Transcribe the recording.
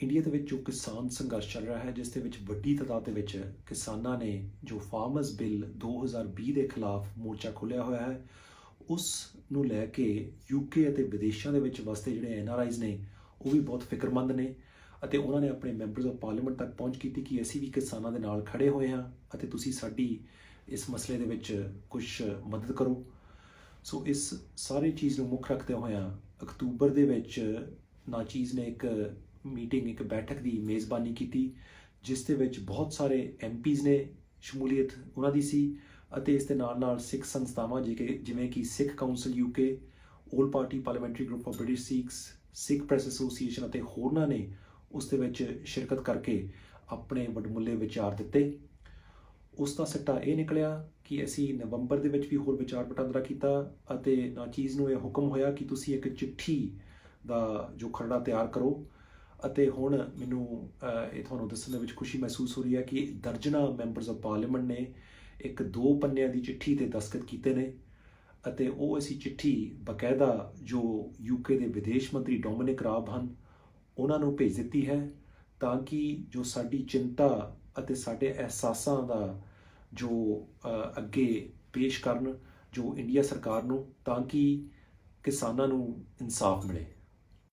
India ਦੇ ਵਿੱਚ ਜੋ ਕਿਸਾਨ ਸੰਘਰਸ਼ ਚੱਲ ਰਿਹਾ ਹੈ, ਜਿਸ ਦੇ ਵਿੱਚ ਵੱਡੀ ਤਾਦਾਦ ਦੇ ਵਿੱਚ ਕਿਸਾਨਾਂ ਨੇ ਜੋ ਫਾਰਮਰਸ ਬਿੱਲ 2020 ਦੇ ਖਿਲਾਫ ਮੋਰਚਾ ਖੋਲ੍ਹਿਆ ਹੋਇਆ ਹੈ, ਉਸ ਨੂੰ ਲੈ ਕੇ ਯੂਕੇ ਅਤੇ ਵਿਦੇਸ਼ਾਂ ਦੇ ਵਿੱਚ ਵਸਦੇ ਜਿਹੜੇ ਐਨਆਰਆਈਜ਼ ਨੇ, ਉਹ ਵੀ ਬਹੁਤ ਫਿਕਰਮੰਦ ਨੇ ਅਤੇ ਉਹਨਾਂ ਨੇ ਆਪਣੇ ਮੈਂਬਰਸ ਆਫ ਪਾਰਲੀਮੈਂਟ ਤੱਕ ਪਹੁੰਚ ਕੀਤੀ ਕਿ ਅਸੀਂ ਵੀ ਕਿਸਾਨਾਂ ਦੇ ਨਾਲ ਖੜੇ ਹੋਏ ਹਾਂ ਅਤੇ ਤੁਸੀਂ ਸਾਡੀ ਇਸ ਮਸਲੇ ਦੇ ਵਿੱਚ ਕੁਝ ਮਦਦ ਕਰੋ। ਸੋ ਇਸ ਸਾਰੀ ਚੀਜ਼ ਨੂੰ ਮੁੱਖ ਰੱਖਦੇ ਹੋਇਆਂ ਅਕਤੂਬਰ ਦੇ ਵਿੱਚ ਨਾਚੀਜ਼ ਨੇ ਇੱਕ ਮੀਟਿੰਗ ਇੱਕ ਬੈਠਕ ਦੀ ਮੇਜ਼ਬਾਨੀ ਕੀਤੀ, ਜਿਸ ਦੇ ਵਿੱਚ ਬਹੁਤ ਸਾਰੇ ਐਮਪੀਜ਼ ਨੇ ਸ਼ਮੂਲੀਅਤ ਉਹਨਾਂ ਦੀ ਸੀ ਅਤੇ ਇਸ ਦੇ ਨਾਲ ਨਾਲ ਸਿੱਖ ਸੰਸਥਾਵਾਂ ਜਿਵੇਂ ਜਿਵੇਂ ਕਿ Sikh Council UK 올 Party Parliamentary Group of British Sikhs Sikh Press Association ਅਤੇ ਹੋਰਨਾਂ ਨੇ ਉਸ ਦੇ ਵਿੱਚ ਸ਼ਿਰਕਤ ਕਰਕੇ ਆਪਣੇ ਵਡਮੁੱਲੇ ਵਿਚਾਰ ਦਿੱਤੇ। ਉਸ ਦਾ ਸਿੱਟਾ ਇਹ ਨਿਕਲਿਆ ਕਿ ਅਸੀਂ ਨਵੰਬਰ ਦੇ ਵਿੱਚ ਵੀ ਹੋਰ ਵਿਚਾਰ ਵਟਾਂਦਰਾ ਕੀਤਾ ਅਤੇ ਨਾਚੀਜ਼ ਨੂੰ ਇਹ ਹੁਕਮ ਹੋਇਆ ਕਿ ਤੁਸੀਂ ਇੱਕ ਚਿੱਠੀ ਦਾ ਜੋ ਖਰੜਾ ਤਿਆਰ ਕਰੋ ਅਤੇ ਹੁਣ ਮੈਨੂੰ ਇਹ ਤੁਹਾਨੂੰ ਦੱਸਣ ਦੇ ਵਿੱਚ ਖੁਸ਼ੀ ਮਹਿਸੂਸ ਹੋ ਰਹੀ ਹੈ ਕਿ ਦਰਜਨਾ ਮੈਂਬਰਸ ਆਫ ਪਾਰਲੀਮੈਂਟ ਨੇ ਇੱਕ ਦੋ ਪੰਨਿਆਂ ਦੀ ਚਿੱਠੀ ਤੇ ਦਸਤਖਤ ਕੀਤੇ ਨੇ ਅਤੇ ਉਹ ਅਸੀਂ ਚਿੱਠੀ ਬਕਾਇਦਾ ਜੋ ਯੂਕੇ ਦੇ ਵਿਦੇਸ਼ ਮੰਤਰੀ ਡੋਮਿਨਿਕ ਰਾਬ ਹਨ, ਉਹਨਾਂ ਨੂੰ ਭੇਜ ਦਿੱਤੀ ਹੈ ਤਾਂ ਕਿ ਜੋ ਸਾਡੀ ਚਿੰਤਾ ਅਤੇ ਸਾਡੇ ਅਹਿਸਾਸਾਂ ਦਾ ਜੋ ਅੱਗੇ ਪੇਸ਼ ਕਰਨ ਜੋ ਇੰਡੀਆ ਸਰਕਾਰ ਨੂੰ, ਤਾਂ ਕਿ ਕਿਸਾਨਾਂ ਨੂੰ ਇਨਸਾਫ ਮਿਲੇ।